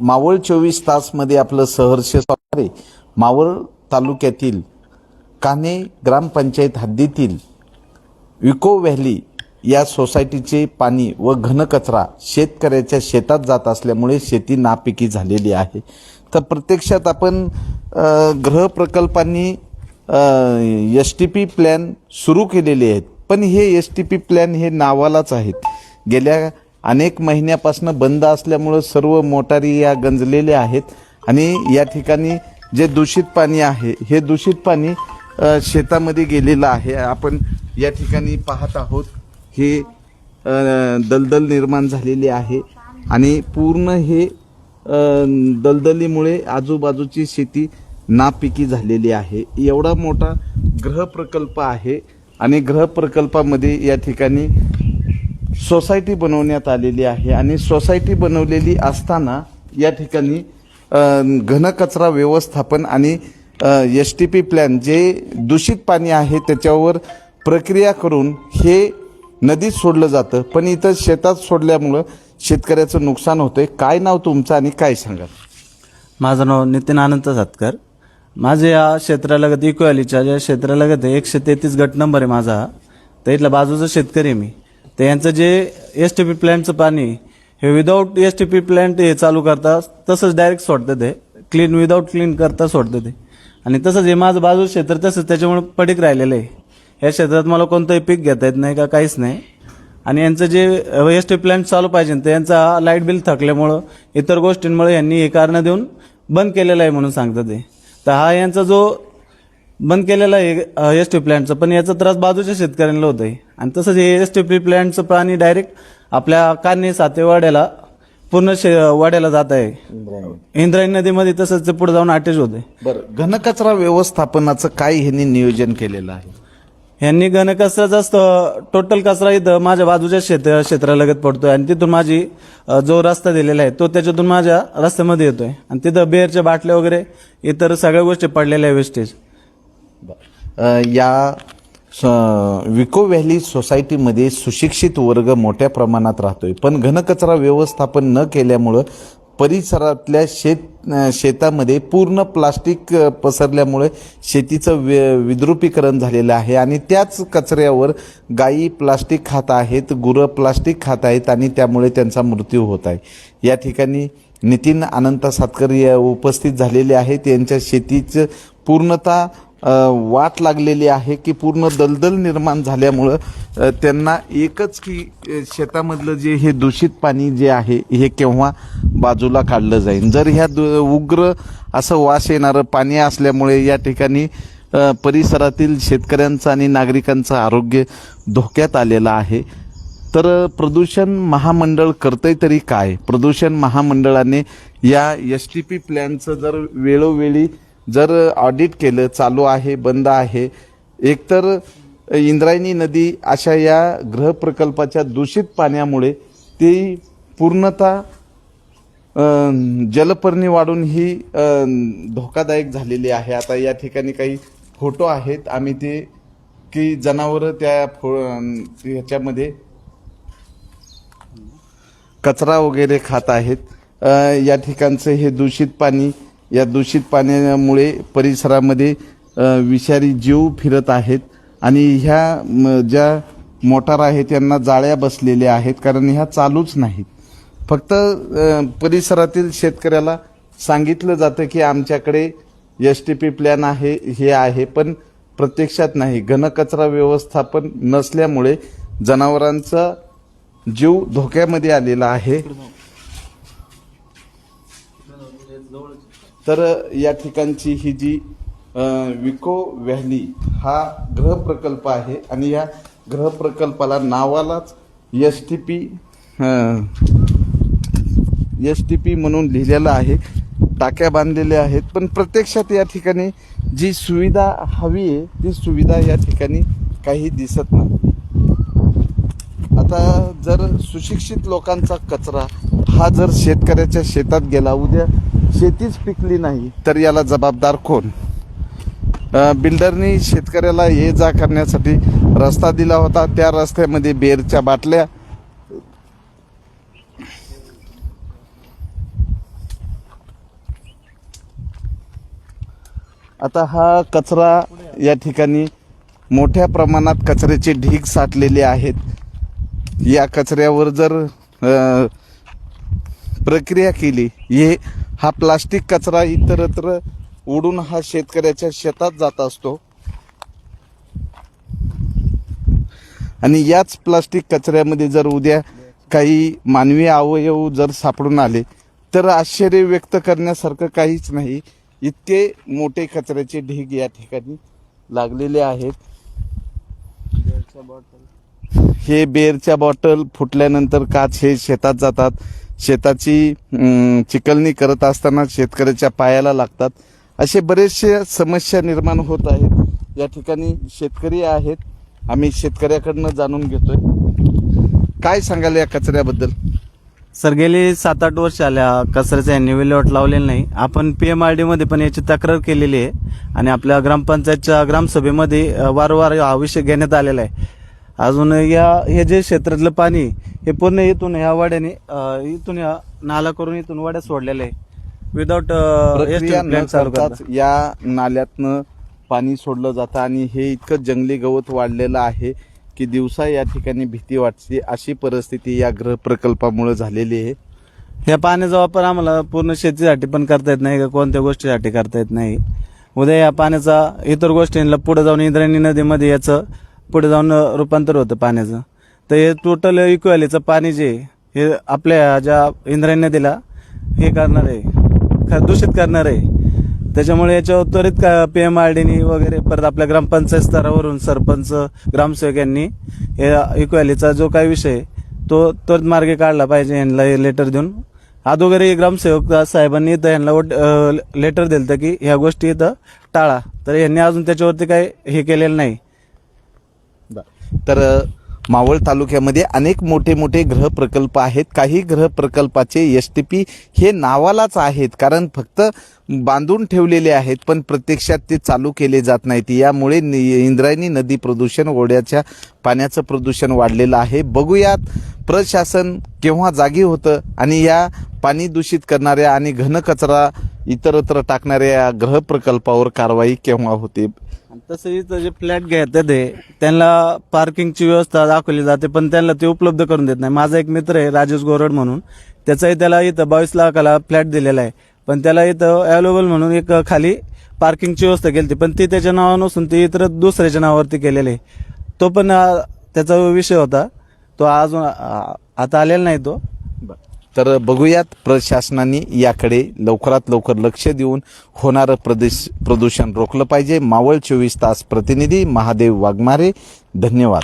मावळ चोवीस तासमध्ये आपलं सहर्ष स्वागत मावळ तालुक्यातील कान्हे ग्रामपंचायत हद्दीतील विको व्हॅली या सोसायटीचे पाणी व घनकचरा शेतकऱ्याच्या शेतात जात असल्यामुळे शेती नापिकी झालेली आहे. तर प्रत्यक्षात आपण अ, गृहप्रकल्पांनी एस टी पी प्लॅन सुरू केलेले आहेत. पण हे एस टी पी प्लॅन हे नावालाच आहेत. गेल्या अनेक महिन्यापासून बंद असल्यामुळं सर्व मोटारी या गंजलेल्या आहेत. आणि या ठिकाणी जे दूषित पाणी आहे हे दूषित पाणी शेतामध्ये गेलेलं आहे. आपण या ठिकाणी पाहत आहोत हे दलदल निर्माण झालेली आहे. आणि पूर्ण हे दलदलीमुळे आजूबाजूची शेती नापिकी झालेली आहे. एवढा मोठा ग्रहप्रकल्प आहे आणि ग्रहप्रकल्पामध्ये या ठिकाणी सोसायटी बनवण्यात आलेली आहे आणि सोसायटी बनवलेली असताना या ठिकाणी घनकचरा व्यवस्थापन आणि एस टी पी प्लॅन जे दूषित पाणी आहे त्याच्यावर प्रक्रिया करून हे नदीत सोडलं जातं. पण इथं शेतात सोडल्यामुळं शेतकऱ्याचं नुकसान होतंय. काय नाव तुमचं आणि काय सांगाल? माझं नाव नितीन आनंद सातकर. माझे या क्षेत्रालगत इक्वॅलीच्या ज्या क्षेत्रालगत आहे एकशे तेहतीस गट नंबर आहे माझा तर इथला बाजूचा शेतकरी आहे मी. तर यांचं जे एस टी पी प्लॅन्टचं पाणी हे without S T P plant हे चालू करता तसंच डायरेक्ट सोडतं ते क्लीन विदाऊट क्लीन करता सोडतं ते आणि तसंच हे माझं बाजू क्षेत्र तसंच त्याच्यामुळे पडीक राहिलेलं आहे. या क्षेत्रात मला कोणतंही पीक घेता येत नाही का काहीच नाही. आणि यांचं जे एस टी प्लॅन्ट चालू पाहिजे तर यांचा लाइट बिल थकल्यामुळं इतर गोष्टींमुळे यांनी हे कारणं देऊन बंद केलेलं आहे म्हणून सांगतात ते तर हा यांचा जो बंद केलेला आहे एस टी प्लॅन्टचं पण याचा त्रास बाजूच्या शेतकऱ्यांना होत आहे आणि तसंच हे एस टी प्लॅन्टचं पाणी डायरेक्ट आपल्या कान्हे सातेवाड्याला पूर्ण शे वाड्याला जात आहे. इंद्रायणी. नदीमध्ये तसंच ते पुढे जाऊन अटॅच होते बरं घनकचरा व्यवस्थापनाचं काय ह्यांनी नियोजन केलेलं आहे? यांनी घनकचराचा टोटल कचरा इथं माझ्या बाजूच्या क्षेत्र क्षेत्रालगत पडतोय. आणि तिथून माझी जो रस्ता दिलेला आहे तो त्याच्यातून माझ्या रस्त्यामध्ये येतोय. आणि तिथं बेअरच्या बाटल्या वगैरे इतर सगळ्या गोष्टी पडलेल्या आहे वेस्टेज या स- विको व्हॅली सोसायटीमध्ये सुशिक्षित वर्ग मोठ्या प्रमाणात राहतो आहे पण घनकचरा व्यवस्थापन न केल्यामुळं परिसरातल्या शेत शेतामध्ये पूर्ण प्लास्टिक पसरल्यामुळे शेतीचं वि विद्रुपीकरण झालेलं आहे. आणि त्याच कचऱ्यावर गायी प्लास्टिक खात आहेत गुरं प्लास्टिक खात आहेत आणि त्यामुळे त्यांचा मृत्यू होत आहे. या ठिकाणी नितीन अनंत सातकर उपस्थित झालेले आहेत. यांच्या शेतीचं पूर्णतः वाट लागलेली आहे की पूर्ण दलदल निर्माण झाल्यामुळं त्यांना एकच की शेतामधलं जे हे दूषित पाणी जे आहे हे केव्हा बाजूला काढलं जाईल? जर ह्या दु उग्र असं वास येणारं पाणी असल्यामुळे या ठिकाणी परिसरातील शेतकऱ्यांचं आणि नागरिकांचं आरोग्य धोक्यात आलेलं आहे तर प्रदूषण महामंडळ करतंय तरी काय? प्रदूषण महामंडळाने या एस टी पी प्लॅनचं जर वेळोवेळी जर ऑडिट केलं चालू आहे बंद आहे एकतर इंद्रायणी नदी अशा या गृहप्रकल्पाच्या दूषित पाण्यामुळे ती पूर्णतः जलपर्णी वाढून ही धोकादायक झालेली आहे. आता या ठिकाणी काही फोटो आहेत. आम्ही ते की जनावरं त्या फो ह्याच्यामध्ये कचरा वगैरे खात आहेत. या ठिकाणचं हे दूषित पाणी या दूषित पाण्यामुळे परिसरामध्ये विषारी जीव फिरत आहेत आणि ह्या म, ज्या मोटार आहेत त्यांना जाळ्या बसलेल्या आहेत कारण ह्या चालूच नाहीत. फक्त परिसरातील शेतकऱ्याला सांगितलं जातं की आमच्याकडे एस टी पी प्लॅन आहे हे आहे पण प्रत्यक्षात नाही. घनकचरा व्यवस्थापन नसल्यामुळे जनावरांचा जीव धोक्यामध्ये आलेला आहे. तर या ठिकाणची ही जी विको व्हॅली हा ग्रहप्रकल्प आहे आणि या ग्रहप्रकल्पाला नावालाच S T P S T P म्हणून लिहिलेलं आहे. टाक्या बांधलेल्या आहेत. पण प्रत्यक्षात या ठिकाणी जी सुविधा हवी आहे ती सुविधा या ठिकाणी काही दिसत नाही. आता जर सुशिक्षित लोकांचा कचरा हा जर शेतकऱ्याच्या शेतात गेला उद्या शेतीच पिकली नाही. तर याला जबाबदार कोण? बिल्डरनी शेतकऱ्याला ये जा करण्यासाठी रस्ता दिला होता. त्या रस्त्यामध्ये बेरच्या बाटल्या. आता हा कचरा या ठिकाणी मोठ्या प्रमाणात कचऱ्याचे ढीग साठलेले आहेत. या कचऱ्यावर जर प्रक्रिया केली हे हा प्लास्टिक कचरा इतरत्र उडून हा शेतकऱ्याच्या शेतात जात असतो. आणि याच प्लास्टिक कचऱ्यामध्ये जर उद्या काही मानवी अवयव जर सापडून आले तर आश्चर्य व्यक्त करण्यासारखं काहीच नाही. इतके मोठे कचऱ्याचे ढीग या ठिकाणी लागलेले आहेत. हे बेरच्या बॉटल फुटल्यानंतर काच हे शेतात जातात. शेताची चिकलणी करत असताना शेतकऱ्याच्या पायाला लागतात. असे बरेचसे समस्या निर्माण होत आहेत. या ठिकाणी शेतकरी आहेत. आम्ही शेतकऱ्याकडनं जाणून घेतोय. काय सांगाल या कचऱ्याबद्दल? सर गेली सात आठ वर्ष आल्या. कचऱ्याचा यांनी विल्हेवाट लावलेली नाही. आपण पी एम आर डीमध्ये पण याची तक्रार केलेली आहे. आणि आपल्या ग्रामपंचायतच्या ग्रामसभेमध्ये वारंवार हा विषय घेण्यात आलेला आहे. अजून या हे जे क्षेत्रातलं पाणी हे पूर्ण इथून ह्या वाड्याने अ, इथून या नाला करून इथून वाड्या सोडलेलं आहे विदाऊट प्रक्रिया न करताच या नाल्यातनं पाणी सोडलं जातं आणि हे इतकं जंगली गवत वाढलेलं आहे की दिवसा या ठिकाणी भीती वाटते. अशी परिस्थिती या गृह प्रकल्पामुळे झालेली आहे. या पाण्याचा वापर आम्हाला पूर्ण शेतीसाठी पण करता येत नाही का? कोणत्या गोष्टीसाठी करता येत नाही? उद्या या पाण्याचा इतर गोष्टींना पुढे जाऊन इंद्रायणी नदीमध्ये याचं पुढे जाऊन रूपांतर होतं पाण्याचं. तर हे टोटल इक्वॅलीचं पाणी जे आहे, हे आपल्या ज्या इंद्रायणी नदीला हे करणार आहे. ख- दूषित करणार आहे. त्याच्यामुळे याच्यावर त्वरित का पी एम आर डीनी वगैरे परत आपल्या ग्रामपंचायत स्तरावरून सरपंच ग्रामसेवक यांनी या इक्वॅलीचा जो काही विषय आहे, तो त्वरित मार्गे काढला पाहिजे यांना हे लेटर देऊन. अगोदर ग्रामसेवक साहेबांनी इथं यांना वोट- लेटर दिलं की ह्या गोष्टी इथं टाळा. तर यांनी अजून त्याच्यावरती काही हे केलेलं नाही. तर मावळ तालुक्यामध्ये अनेक मोठे मोठे ग्रह प्रकल्प आहेत. काही ग्रह प्रकल्पाचे एस टी पी हे नावालाच आहेत. कारण फक्त बांधून ठेवलेले आहेत पण प्रत्यक्षात ते चालू केले जात नाहीत. यामुळे नि- इंद्रायणी नदी प्रदूषण ओढ्याच्या पाण्याचं प्रदूषण वाढलेलं आहे. बघूयात प्रशासन केव्हा जागी होतं आणि या पाणी दूषित करणाऱ्या आणि घनकचरा इतरत्र टाकणाऱ्या या ग्रह प्रकल्पावर कारवाई केव्हा होते? आणि तसं इथं जे फ्लॅट घेतात ते त्यांना पार्किंगची व्यवस्था दाखवली जाते पण त्यांना ते उपलब्ध करून देत नाही. माझा एक मित्र आहे राजेश गोरड म्हणून. त्याचाही त्याला इथं बावीस लाखाला फ्लॅट दिलेला आहे. पण त्याला इथं अवेलेबल म्हणून एक खाली पार्किंगची व्यवस्था केली पण ती त्याच्या नावावर नसून ती इतर दुसऱ्याच्या नावावरती केलेली आहे. तो पण त्याचा विषय होता. तो अजून आता आलेला नाही तो. तर बघूयात प्रशासनाने याकडे लवकरात लवकर लक्ष देऊन होणारं प्रदेश प्रदूषण रोखलं पाहिजे. मावळ चोवीस तास प्रतिनिधी महादेव वाघमारे. धन्यवाद.